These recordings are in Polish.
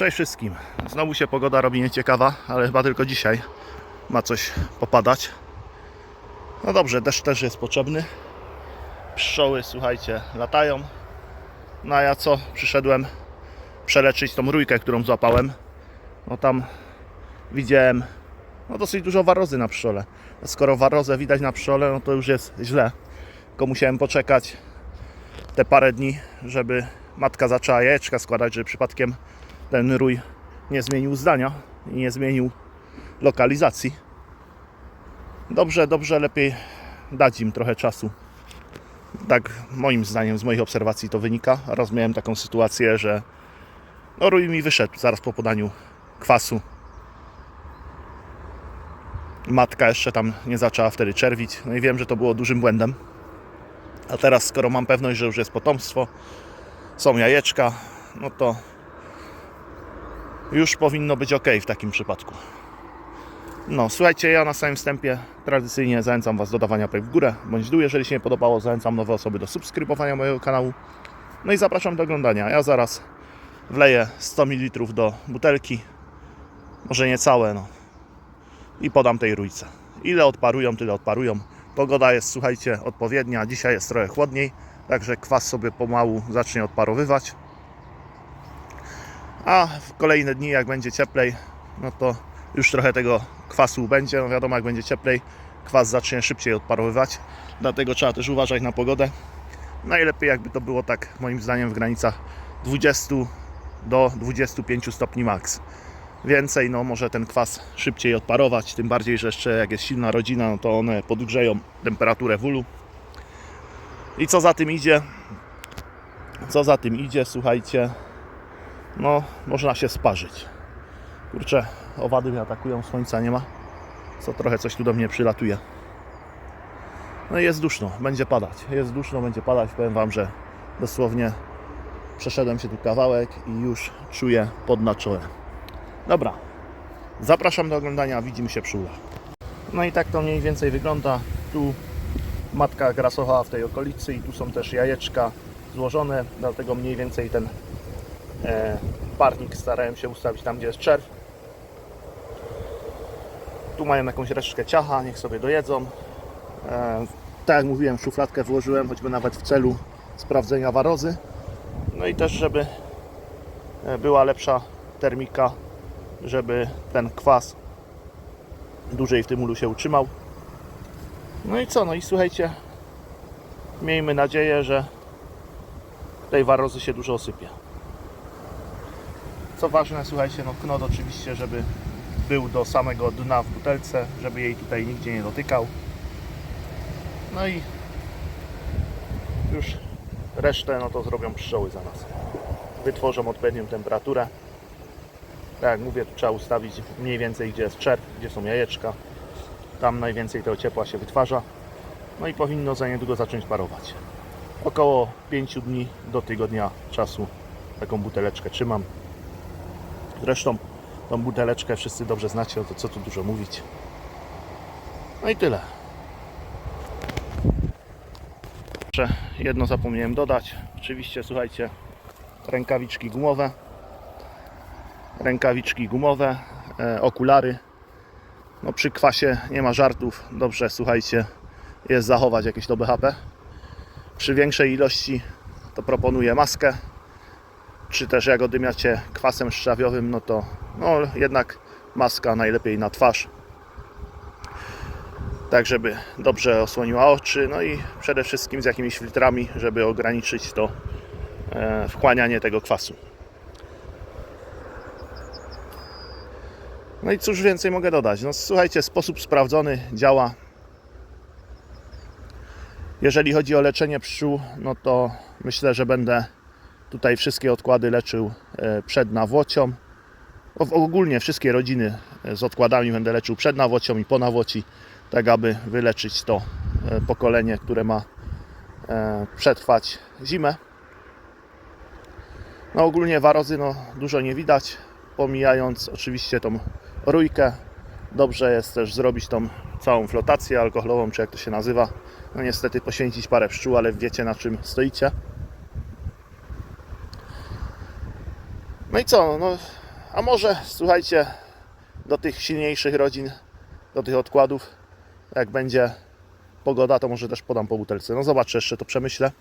Cześć wszystkim. Znowu się pogoda robi nieciekawa, ale chyba tylko dzisiaj ma coś popadać. No dobrze, deszcz też jest potrzebny. Pszczoły, słuchajcie, latają. No a ja co? Przyszedłem przeleczyć tą rójkę, którą złapałem. No tam widziałem no dosyć dużo warozy na pszczole. Skoro warozę widać na pszczole, no to już jest źle. Tylko musiałem poczekać te parę dni, żeby matka zaczęła jajeczka składać, żeby przypadkiem ten rój nie zmienił zdania i nie zmienił lokalizacji. Dobrze, dobrze, lepiej dać im trochę czasu. Tak moim zdaniem, z moich obserwacji to wynika. Raz miałem taką sytuację, że no, rój mi wyszedł zaraz po podaniu kwasu. Matka jeszcze tam nie zaczęła wtedy czerwić. No i wiem, że to było dużym błędem. A teraz, skoro mam pewność, że już jest potomstwo, są jajeczka, no to już powinno być ok w takim przypadku. No, słuchajcie, ja na samym wstępie tradycyjnie zachęcam Was do dawania łapek w górę bądź dół. Jeżeli się nie podobało, zachęcam nowe osoby do subskrybowania mojego kanału. No i zapraszam do oglądania. Ja zaraz wleję 100 ml do butelki, może nie całe, no. I podam tej rójce. Ile odparują, tyle odparują. Pogoda jest, słuchajcie, odpowiednia. Dzisiaj jest trochę chłodniej, także kwas sobie pomału zacznie odparowywać. A w kolejne dni, jak będzie cieplej, no to już trochę tego kwasu będzie. No wiadomo, jak będzie cieplej, kwas zacznie szybciej odparowywać. Dlatego trzeba też uważać na pogodę. Najlepiej jakby to było tak, moim zdaniem, w granicach 20 do 25 stopni max. Więcej, no może ten kwas szybciej odparować, tym bardziej, że jeszcze jak jest silna rodzina, no to one podgrzeją temperaturę w ulu. I co za tym idzie? Co za tym idzie, słuchajcie, no można się sparzyć. Kurczę, owady mnie atakują, słońca nie ma. Co trochę coś tu do mnie przylatuje. No i jest duszno, będzie padać. Jest duszno, będzie padać. Powiem Wam, że dosłownie przeszedłem się tu kawałek i już czuję pod na czole. Dobra, zapraszam do oglądania, widzimy się przy ulach. No i tak to mniej więcej wygląda. Tu matka grasowała w tej okolicy i tu są też jajeczka złożone, dlatego mniej więcej ten parnik starałem się ustawić tam, gdzie jest czerw. Tu mają jakąś resztkę ciacha, niech sobie dojedzą. E, tak jak mówiłem, szufladkę włożyłem, choćby nawet w celu sprawdzenia warozy. No i też, żeby e, była lepsza termika, żeby ten kwas dłużej w tym ulu się utrzymał. No i co? No i słuchajcie, miejmy nadzieję, że tej warozy się dużo osypie. Co ważne, słuchajcie, no knot oczywiście, żeby był do samego dna w butelce, żeby jej tutaj nigdzie nie dotykał. No i już resztę no to zrobią pszczoły za nas. Wytworzą odpowiednią temperaturę. Tak jak mówię, trzeba ustawić mniej więcej gdzie jest czerw, gdzie są jajeczka. Tam najwięcej tego ciepła się wytwarza. No i powinno za niedługo zacząć parować. Około 5 dni do tygodnia czasu taką buteleczkę trzymam. Zresztą tą buteleczkę wszyscy dobrze znacie, o to co tu dużo mówić. No i tyle. Jeszcze jedno zapomniałem dodać. Oczywiście, słuchajcie, rękawiczki gumowe. Rękawiczki gumowe, e, okulary. No przy kwasie nie ma żartów. Dobrze, słuchajcie, jest zachować jakieś to BHP. Przy większej ilości to proponuję maskę. Czy też jak odymiacie kwasem szczawiowym, no to no, jednak maska najlepiej na twarz. Tak, żeby dobrze osłoniła oczy. No i przede wszystkim z jakimiś filtrami, żeby ograniczyć to e, wchłanianie tego kwasu. No i cóż więcej mogę dodać? No słuchajcie, sposób sprawdzony, działa. Jeżeli chodzi o leczenie pszczół, no to myślę, że będę tutaj wszystkie odkłady leczył e, przed nawłocią. Ogólnie wszystkie rodziny e, z odkładami będę leczył przed nawłocią i po nawłoci, tak aby wyleczyć to e, pokolenie, które ma przetrwać zimę. No ogólnie warozy no, dużo nie widać, pomijając oczywiście tą rójkę. Dobrze jest też zrobić tą całą flotację alkoholową, czy jak to się nazywa. No niestety poświęcić parę pszczół, ale wiecie na czym stoicie. No i co? No, A może, słuchajcie, do tych silniejszych rodzin, do tych odkładów, jak będzie pogoda, to może też podam po butelce. No zobaczę, jeszcze to przemyślę.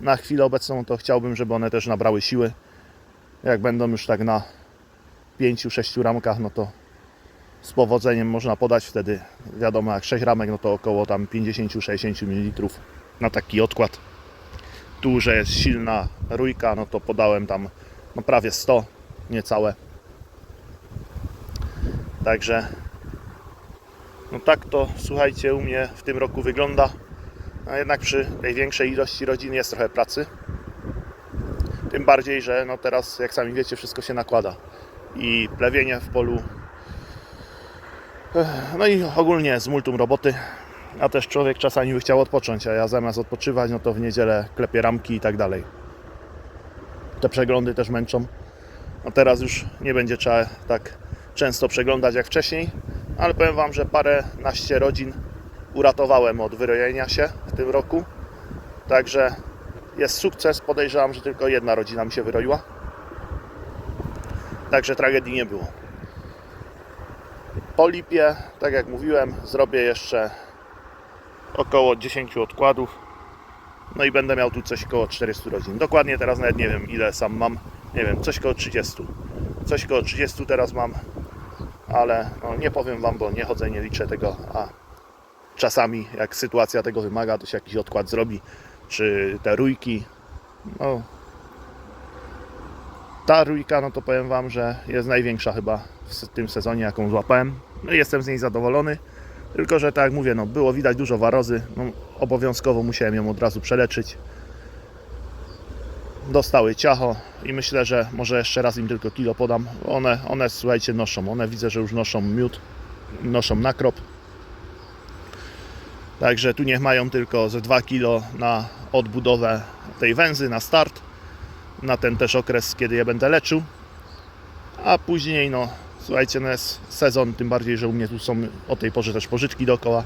Na chwilę obecną to chciałbym, żeby one też nabrały siły. Jak będą już tak na 5-6 ramkach, no to z powodzeniem można podać wtedy, wiadomo, jak 6 ramek, no to około tam 50-60 ml na taki odkład. Tu, że jest silna rójka, no to podałem tam no prawie 100, niecałe. Także no tak to słuchajcie u mnie w tym roku wygląda. A jednak przy tej większej ilości rodzin jest trochę pracy. Tym bardziej, że no teraz jak sami wiecie wszystko się nakłada. I plewienie w polu. No i ogólnie z multum roboty. A też człowiek czasami by chciał odpocząć, a ja zamiast odpoczywać, no to w niedzielę klepię ramki i tak dalej. Te przeglądy też męczą. No teraz już nie będzie trzeba tak często przeglądać jak wcześniej, ale powiem Wam, że parę naście rodzin uratowałem od wyrojenia się w tym roku. Także jest sukces. Podejrzewam, że tylko jedna rodzina mi się wyroiła. Także tragedii nie było. Po lipie, tak jak mówiłem, zrobię jeszcze około 10 odkładów. No i będę miał tu coś koło 400 rodzin. Dokładnie teraz nawet nie wiem ile sam mam. Nie wiem, coś koło 30. Coś koło 30 teraz mam, ale no, nie powiem Wam, bo nie chodzę, nie liczę tego, a czasami jak sytuacja tego wymaga, to się jakiś odkład zrobi, czy te rójki. No, ta rójka, no to powiem Wam, że jest największa chyba w tym sezonie, jaką złapałem. No jestem z niej zadowolony. Tylko, że tak jak mówię, no, było widać dużo warozy. No, obowiązkowo musiałem ją od razu przeleczyć. Dostały ciacho i myślę, że może jeszcze raz im tylko kilo podam. One, one słuchajcie, noszą. One widzę, że już noszą miód, noszą nakrop. Także tu niech mają tylko ze 2 kilo na odbudowę tej węzy, na start. Na ten też okres, kiedy je będę leczył. A później, no słuchajcie, no jest sezon, tym bardziej, że u mnie tu są o tej porze też pożytki dookoła.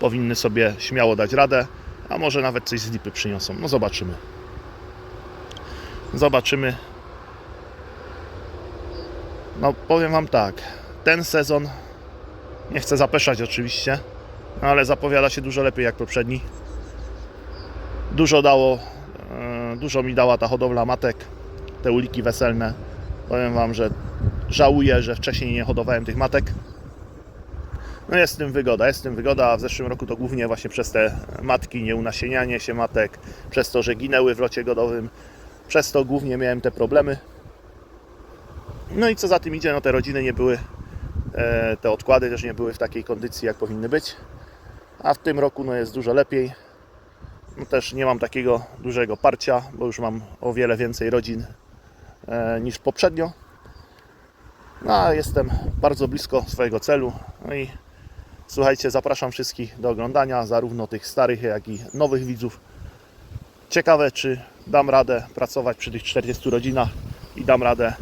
Powinny sobie śmiało dać radę, a może nawet coś z lipy przyniosą. No zobaczymy. Zobaczymy. No powiem Wam tak, ten sezon, nie chcę zapeszać oczywiście, no ale zapowiada się dużo lepiej jak poprzedni. Dużo dało, e, dużo mi dała ta hodowla matek, te uliki weselne. Powiem Wam, że żałuję, że wcześniej nie hodowałem tych matek. No jest w tym wygoda, jest w tym wygoda, a w zeszłym roku to głównie właśnie przez te matki, nieunasienianie się matek, przez to, że ginęły w locie godowym, przez to głównie miałem te problemy. No i co za tym idzie, no te rodziny nie były, e, te odkłady też nie były w takiej kondycji, jak powinny być. A w tym roku no jest dużo lepiej. No też nie mam takiego dużego parcia, bo już mam o wiele więcej rodzin e, niż poprzednio. No jestem bardzo blisko swojego celu. No i słuchajcie, zapraszam wszystkich do oglądania, zarówno tych starych, jak i nowych widzów. Ciekawe, czy dam radę pracować przy tych 40 rodzinach i dam radę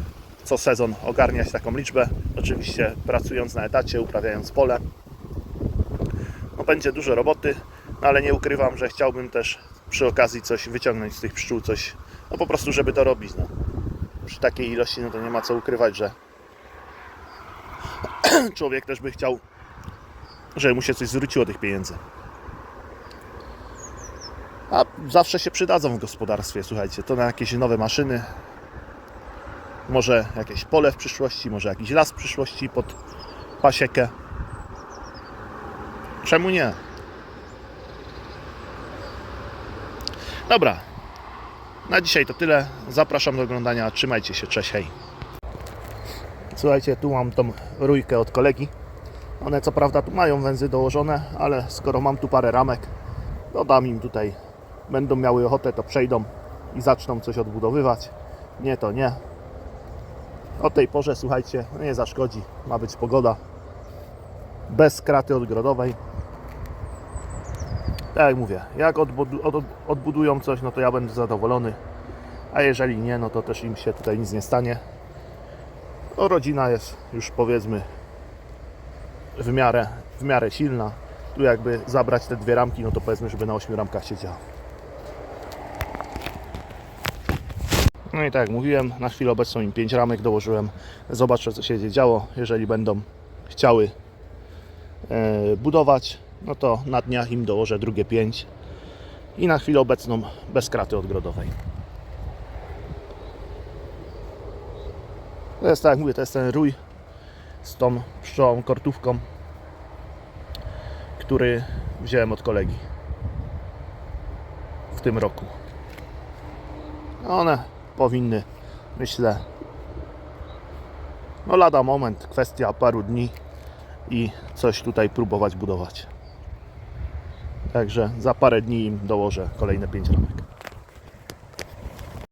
co sezon ogarniać taką liczbę. Oczywiście pracując na etacie, uprawiając pole. No, będzie dużo roboty, no, ale nie ukrywam, że chciałbym też przy okazji coś wyciągnąć z tych pszczół, coś, no po prostu, żeby to robić. No. Przy takiej ilości, no to nie ma co ukrywać, że człowiek też by chciał, żeby mu się coś zwróciło tych pieniędzy. A zawsze się przydadzą w gospodarstwie, słuchajcie, to na jakieś nowe maszyny, może jakieś pole w przyszłości, może jakiś las w przyszłości pod pasiekę. Czemu nie? Dobra. Na dzisiaj to tyle. Zapraszam do oglądania. Trzymajcie się. Cześć, hej. Słuchajcie, tu mam tą rójkę od kolegi. One co prawda tu mają węzy dołożone, ale skoro mam tu parę ramek, to dam im tutaj. Będą miały ochotę, to przejdą i zaczną coś odbudowywać. Nie, to nie. O tej porze, słuchajcie, nie zaszkodzi. Ma być pogoda. Bez kraty odgrodowej. Tak jak mówię, jak odbudu- od- odbudują coś, no to ja będę zadowolony. A jeżeli nie, no to też im się tutaj nic nie stanie. No, rodzina jest już powiedzmy w miarę, w miarę silna. Tu jakby zabrać te dwie ramki, no to powiedzmy, żeby na 8 ramkach siedziała. No i tak jak mówiłem, na chwilę obecną im 5 ramek dołożyłem. Zobaczę co się działo. Jeżeli będą chciały e, budować, no to na dniach im dołożę drugie 5 i na chwilę obecną bez kraty odgrodowej. To jest tak jak mówię, to jest ten rój z tą pszczołą kortówką, który wziąłem od kolegi w tym roku. One powinny, myślę, no lada moment, kwestia paru dni i coś tutaj próbować budować. Także za parę dni im dołożę kolejne 5 ramek.